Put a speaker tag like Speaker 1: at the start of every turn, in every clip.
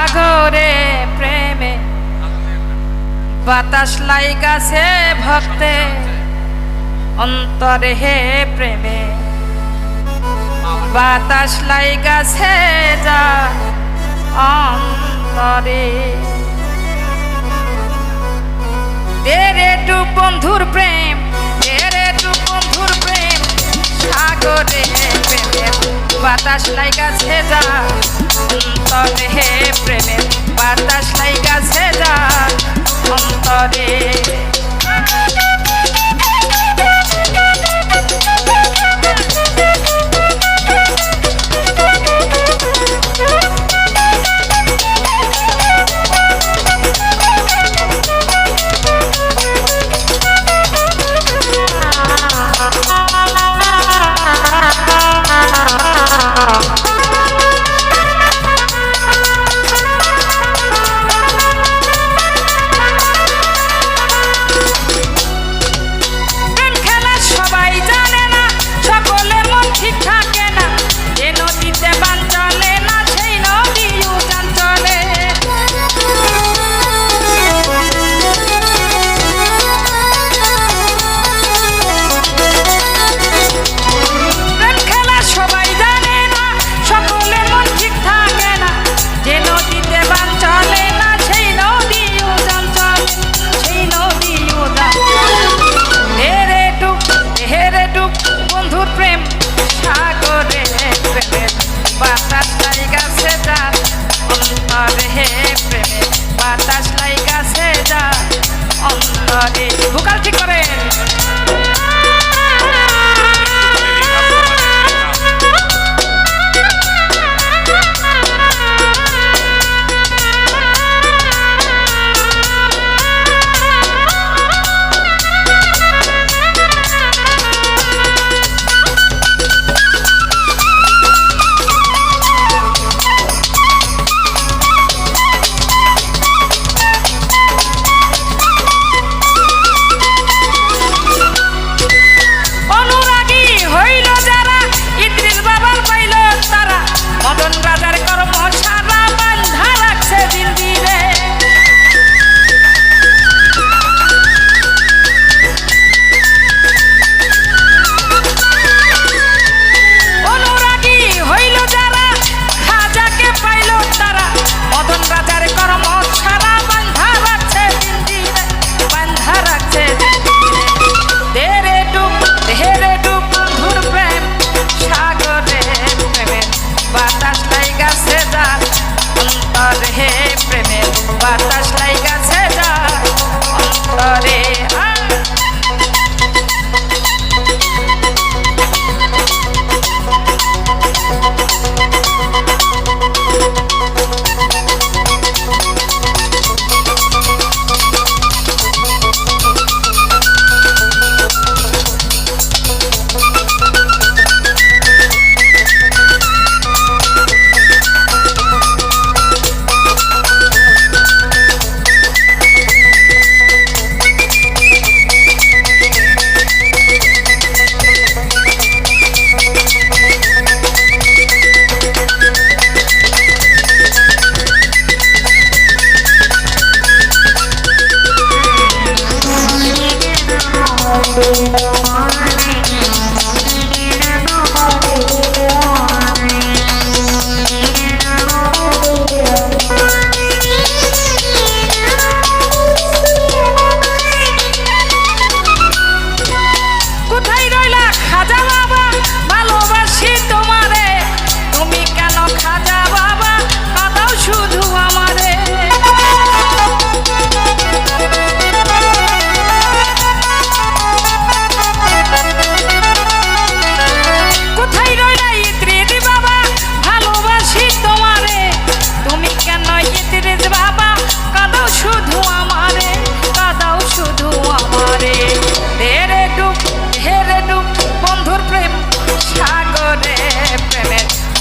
Speaker 1: সাগরে প্রেমে। বাতাস লাই গাছে ভক্তে, অন্তরে হে প্রেমে। বাতাস লাই গাছে যা অন্তরে। তেরে টু বন্ধুর প্রেম তেরে টু বন্ধুর প্রেম, সাগরে প্রেমে। বাতাস লাইগাছে যা অন্তরে প্রেমের বাতাস নাই গাছে যা অন্তরে। গাছে হে প্রেমে বাতাস লাই গাছে যা অন্তরে ভোকাল ঠিক করেন।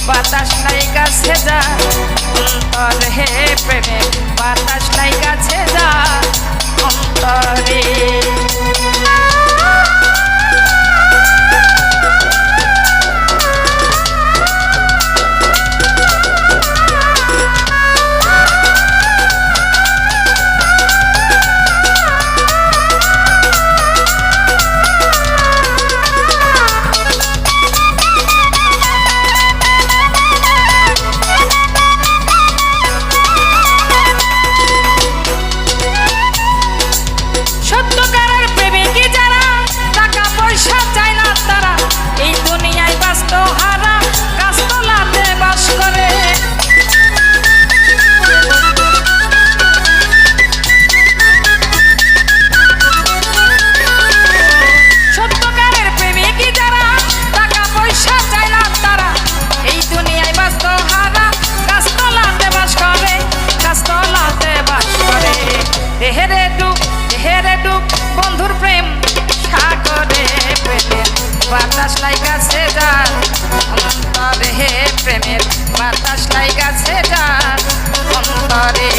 Speaker 1: বাতাস নাই কাছে যা। অন্তর হে প্রেমে বাতাস নাই কাছে যা। অন্তরে। বাতাস লাইগাছে যার অন্তরে প্রেমের বাতাস লাইগাছে যার অন্তরে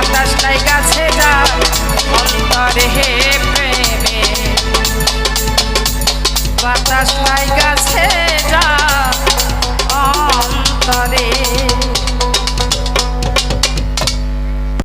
Speaker 1: যা অন্তরে